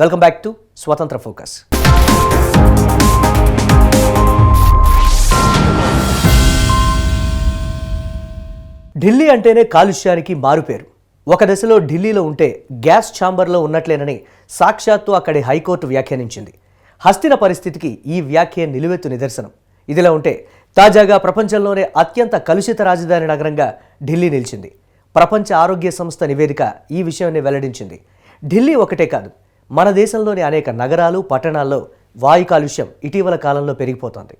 Welcome back to Swatantra focus Delhi అంటేనే కాలుష్యానికి మారుపేరు. ఒక దశలో ఢిల్లీలో ఉంటే గ్యాస్ ఛాంబర్లో ఉన్నట్లేనని సాక్షాత్తు అక్కడి హైకోర్టు వ్యాఖ్యానించింది. హస్తిన పరిస్థితికి ఈ వ్యాఖ్య నిలువెత్తు నిదర్శనం. ఇదిలా ఉంటే తాజాగా ప్రపంచంలోనే అత్యంత కలుషిత రాజధాని నగరంగా ఢిల్లీ నిలిచింది. ప్రపంచ ఆరోగ్య సంస్థ నివేదిక ఈ విషయాన్ని వెల్లడించింది. ఢిల్లీ ఒకటే కాదు మన దేశంలోని అనేక నగరాలు పట్టణాల్లో వాయు కాలుష్యం ఇటీవల కాలంలో పెరిగిపోతోంది.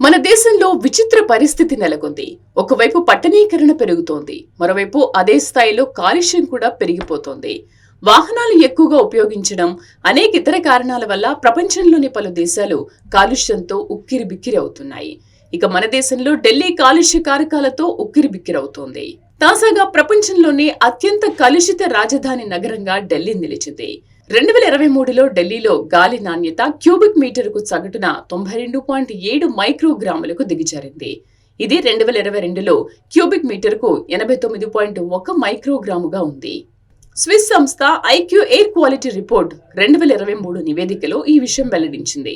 మన దేశంలో విచిత్ర పరిస్థితి నెలకొంది. ఒకవైపు పట్టణీకరణ పెరుగుతోంది. మరోవైపు అదే స్థాయిలో కాలుష్యం కూడా పెరిగిపోతోంది. వాహనాలు ఎక్కువగా ఉపయోగించడం అనేక ఇతర కారణాల వల్ల ప్రపంచంలోని పలు దేశాలు కాలుష్యంతో ఉక్కిరి బిక్కిరి అవుతున్నాయి. ఇక మన దేశంలో ఢిల్లీ కాలుష్య కారకాలతో ఉక్కిరి బిక్కిరవుతోంది తాజాగా ప్రపంచంలోనే అత్యంత కలుషిత రాజధాని నగరంగా ఢిల్లీ నిలిచింది. రెండు వేల ఇరవై మూడులో ఢిల్లీలో గాలి నాణ్యత క్యూబిక్ మీటరుకు సగటున తొంభై రెండు పాయింట్ ఏడు మైక్రోగ్రాములకు దిగజారింది. ఇది రెండు వేల ఇరవై రెండులో క్యూబిక్ మీటర్కు ఎనభై తొమ్మిది పాయింట్ ఒక మైక్రోగ్రాముగా ఉంది. స్విస్ సంస్థ ఐక్యూ ఎయిర్ క్వాలిటీ రిపోర్ట్ రెండు వేల ఇరవై మూడు నివేదికలో ఈ విషయం వెల్లడించింది.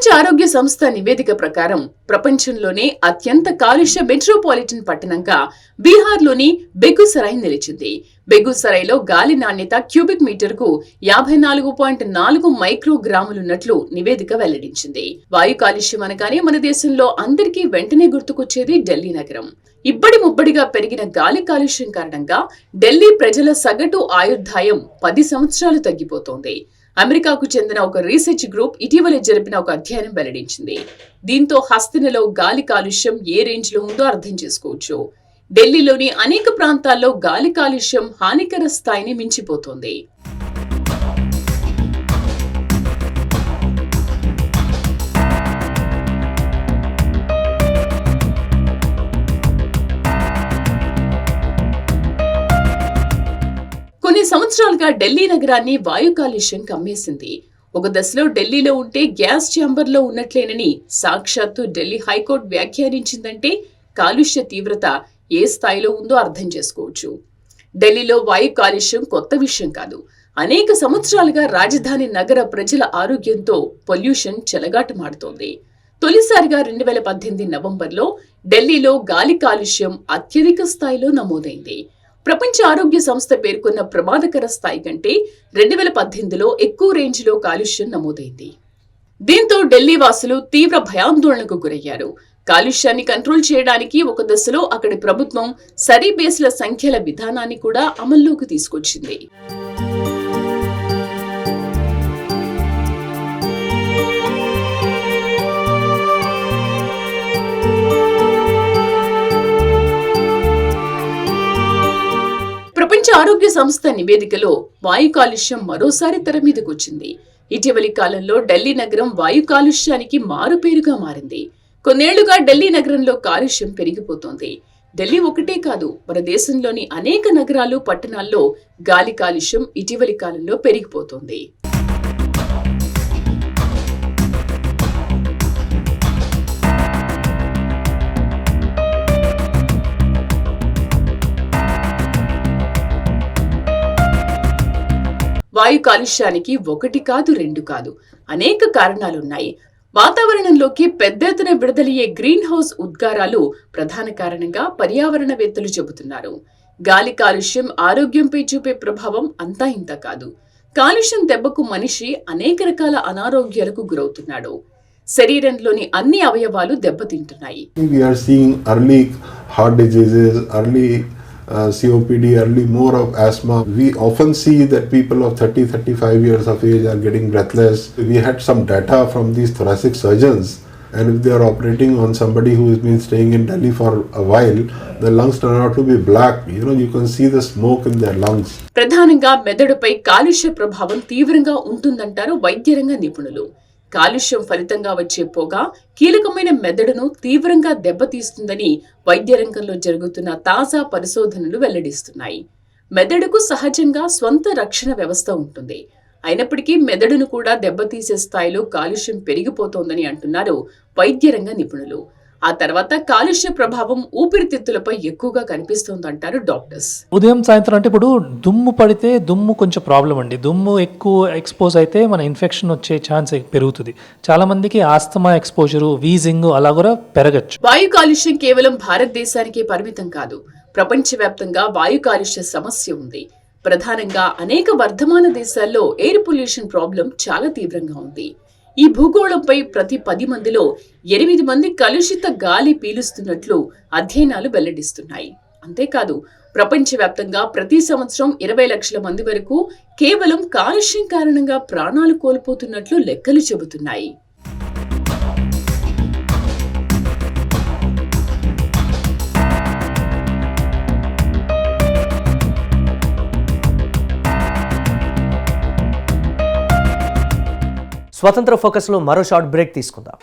ప్రపంచ ఆరోగ్య సంస్థ నివేదిక ప్రకారం ప్రపంచంలోనే అత్యంత కాలుష్య మెట్రోపాలిటన్ పట్టణంగా బీహార్లోని బెగుసరాయ్ నిలిచింది. బెగుసరాయ్లో గాలి నాణ్యత క్యూబిక్ మీటర్కు యాభై నాలుగు పాయింట్ నాలుగు మైక్రోగ్రాములున్నట్లు నివేదిక వెల్లడించింది. వాయు కాలుష్యం అనగానే మన దేశంలో అందరికీ వెంటనే గుర్తుకొచ్చేది ఢిల్లీ నగరం. ఇబ్బడి ముబ్బడిగా పెరిగిన గాలి కాలుష్యం కారణంగా ఢిల్లీ ప్రజల సగటు ఆయుర్దాయం పది సంవత్సరాలు తగ్గిపోతోంది. అమెరికాకు చెందిన ఒక రీసెర్చ్ గ్రూప్ ఇటీవల జరిపిన ఒక అధ్యయనం వెల్లడించింది. దీంతో హస్తినలో గాలి కాలుష్యం ఏ రేంజ్లో ఉందో అర్థం చేసుకోవచ్చు. ఢిల్లీలోని అనేక ప్రాంతాల్లో గాలి కాలుష్యం హానికర స్థాయిని మించిపోతోంది. సంవత్సరాలుగా ఢిల్లీ నగరాన్ని వాయు కాలుష్యం కమ్మేసింది. ఒక దశలో ఢిల్లీలో ఉంటే గ్యాస్ ఛాంబర్లో ఉన్నట్లేనని సాక్షాత్తు ఢిల్లీ హైకోర్టు వ్యాఖ్యానించిందంటే కాలుష్య తీవ్రత ఏ స్థాయిలో ఉందో అర్థం చేసుకోవచ్చు. ఢిల్లీలో వాయు కాలుష్యం కొత్త విషయం కాదు. అనేక సంవత్సరాలుగా రాజధాని నగర ప్రజల ఆరోగ్యంతో పొల్యూషన్ చెలగాటమాడుతోంది. తొలిసారిగా రెండు వేల పద్దెనిమిది నవంబర్లో ఢిల్లీలో గాలి కాలుష్యం అత్యధిక స్థాయిలో నమోదైంది. ప్రపంచ ఆరోగ్య సంస్థ పేర్కొన్న ప్రమాదకర స్థాయి కంటే రెండు వేల పద్దెనిమిదిలో ఎక్కువ రేంజ్లో కాలుష్యం నమోదైంది. దీంతో ఢిల్లీ వాసులు తీవ్ర భయాందోళనకు గురయ్యారు. కాలుష్యాన్ని కంట్రోల్ చేయడానికి ఒక దశలో అక్కడి ప్రభుత్వం సరీ బేస్ల సంఖ్యల విధానాన్ని కూడా అమల్లోకి తీసుకొచ్చింది. ఆరోగ్య సంస్థ నివేదికలో వాయు కాలుష్యం మరోసారి తెర మీదకొచ్చింది. ఇటీవలి కాలంలో ఢిల్లీ నగరం వాయు కాలుష్యానికి మారుపేరుగా మారింది. కొన్నేళ్ళుగా ఢిల్లీ నగరంలో కాలుష్యం పెరిగిపోతోంది. ఢిల్లీ ఒకటే కాదు మన దేశంలోని అనేక నగరాలు పట్టణాల్లో గాలి కాలుష్యం ఇటీవలి కాలంలో పెరిగిపోతోంది. వాయు కాలుష్యానికి ఒకటి కాదు రెండు కాదు. అనేక కారణాలున్నాయి. వాతావరణంలోకి పెద్ద ఎత్తున విడుదలయ్యే గ్రీన్ హౌస్ ఉద్గారాలు ప్రధాన కారణంగా పర్యావరణవేత్తలు చెబుతున్నారు. గాలి కాలుష్యం ఆరోగ్యంపై చూపే ప్రభావం అంతా ఇంత కాదు. కాలుష్యం దెబ్బకు మనిషి అనేక రకాల అనారోగ్యాలకు గురవుతున్నాడు. శరీరంలోని అన్ని అవయవాలు దెబ్బతింటున్నాయి. We are early COPD, early more of asthma. We often see that people of 30, 35 years of age are getting breathless. We had some data from these thoracic surgeons, and if they are operating on somebody who has been staying in Delhi for a while, the lungs turn out to be black. You know, you can see the smoke in their lungs. ప్రధానంగా మెదడుపై కాలుష్య ప్రభావం తీవ్రంగా ఉంటుందంటారు వైద్యరంగ నిపుణులు కాలుష్యం ఫలితంగా వచ్చే పొగ కీలకమైన మెదడును తీవ్రంగా దెబ్బతీస్తుందని వైద్య రంగంలో జరుగుతున్న తాజా పరిశోధనలు వెల్లడిస్తున్నాయి. మెదడుకు సహజంగా స్వంత రక్షణ వ్యవస్థ ఉంటుంది. అయినప్పటికీ మెదడును కూడా దెబ్బతీసే స్థాయిలో కాలుష్యం పెరిగిపోతోందని అంటున్నారు వైద్య రంగ నిపుణులు. ఆ తర్వాత కాలుష్య ప్రభావం ఊపిరితిత్తులపై ఎక్కువగా కనిపిస్తోందంటారు డాక్టర్స్. ఉదయం సాయంత్రం అంటే ఇప్పుడు దుమ్ము పడితే దుమ్ము కొంచెం ప్రాబ్లం అండి. దుమ్ము ఎక్కువ ఎక్స్పోజ్ అయితే మన ఇన్ఫెక్షన్ వచ్చే ఛాన్స్ పెరుగుతుంది. చాలా మందికి ఆస్తమా ఎక్స్పోజరు వీజింగ్ అలా కూడా పెరగచ్చు. వాయు కాలుష్యం కేవలం భారతదేశానికే పరిమితం కాదు. ప్రపంచవ్యాప్తంగా వాయు కాలుష్య సమస్య ఉంది. ప్రధానంగా అనేక వర్ధమాన దేశాల్లో ఎయిర్ పొల్యూషన్ ప్రాబ్లం చాలా తీవ్రంగా ఉంది. ఈ భూగోళంపై ప్రతి పది మందిలో ఎనిమిది మంది కలుషిత గాలి పీలుస్తున్నట్లు అధ్యయనాలు వెల్లడిస్తున్నాయి. అంతేకాదు ప్రపంచవ్యాప్తంగా ప్రతి సంవత్సరం ఇరవై లక్షల మంది వరకు కేవలం కాలుష్యం కారణంగా ప్రాణాలు కోల్పోతున్నట్లు లెక్కలు చెబుతున్నాయి. స్వతంత్ర ఫోకస్లో మరో షార్ట్ బ్రేక్ తీసుకుందాం.